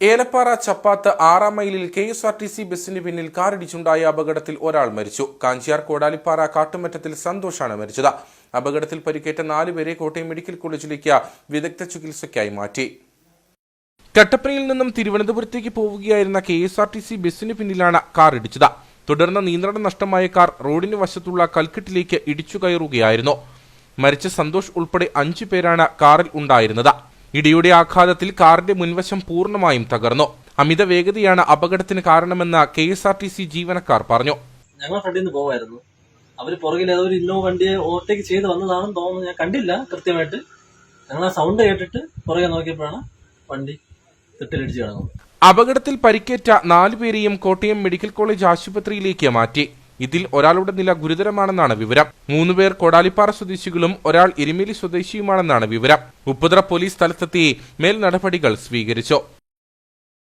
ഏലപ്പാറ ചപ്പാത്ത് ആറാം മൈലിൽ K S R T C ബസിന് പിന്നിൽ കാറിടിച്ചുണ്ടായ അപകടത്തിൽ ഒരാൾ മരിച്ചു. കാഞ്ചിയാർ കോടാലിപ്പാറ കാട്ടുമറ്റത്തിൽ സന്തോഷാണ് മരിച്ചത്. അപകടത്തിൽ പരിക്കേറ്റ നാലുപേരെ കോട്ടയം മെഡിക്കൽ കോളേജിലേക്ക് വിദഗ്ധ ചികിത്സയ്ക്കായി മാറ്റി. കട്ടപ്പനയിൽ നിന്നും തിരുവനന്തപുരത്തേക്ക് പോവുകയായിരുന്ന K S R T C ബസിന് പിന്നിലാണ് കാർ ഇടിച്ചത് തുടർന്ന് നിയന്ത്രണം നഷ്ടമായ കാർ റോഡിന് വശത്തുള്ള കൽക്കെട്ടിലേക്ക് ഇടിച്ചു കയറുകയായിരുന്നു. മരിച്ച സന്തോഷ് ഉൾപ്പെടെ അഞ്ചു പേരാണ് കാറിൽ ഉണ്ടായിരുന്നത്. ഇടിയുടെ ആഘാതത്തിൽ കാറിന്റെ മുൻവശം പൂർണമായും തകർന്നു. അമിത വേഗതയാണ് അപകടത്തിന് കാരണമെന്ന് K S R T C ജീവനക്കാർ പറഞ്ഞു. ഞങ്ങൾ ഫ്രണ്ടിൽ നിന്ന് പോവായിരുന്നു. അവർ പുറകിൽ ഏതോ ഒരു ഇന്നോവ വണ്ടിയെ ഓവർടേക്ക് ചെയ്ത് വന്നതാണെന്ന് തോന്നുന്നു. ഞാൻ കണ്ടില്ല കൃത്യമായിട്ട്. ഞങ്ങൾ ആ സൗണ്ട് കേട്ടിട്ട് പുറകെ നോക്കിയപ്പോഴാണ് വണ്ടി തിട്ടിലിടിച്ച് കിടന്നത്. അപകടത്തിൽ പരിക്കേറ്റ നാലുപേരെയും കോട്ടയം മെഡിക്കൽ കോളേജ് ആശുപത്രിയിലേക്ക് മാറ്റി. ഇതിൽ ഒരാളുടെ നില ഗുരുതരമാണെന്നാണ് വിവരം. മൂന്നുപേർ കൊടാലിപ്പാറ സ്വദേശികളും ഒരാൾ എരുമേലി സ്വദേശിയുമാണെന്നാണ് വിവരം. ഉപ്പുതറ പോലീസ് സ്ഥലത്തെത്തി മേൽ നടപടികൾ സ്വീകരിച്ചു.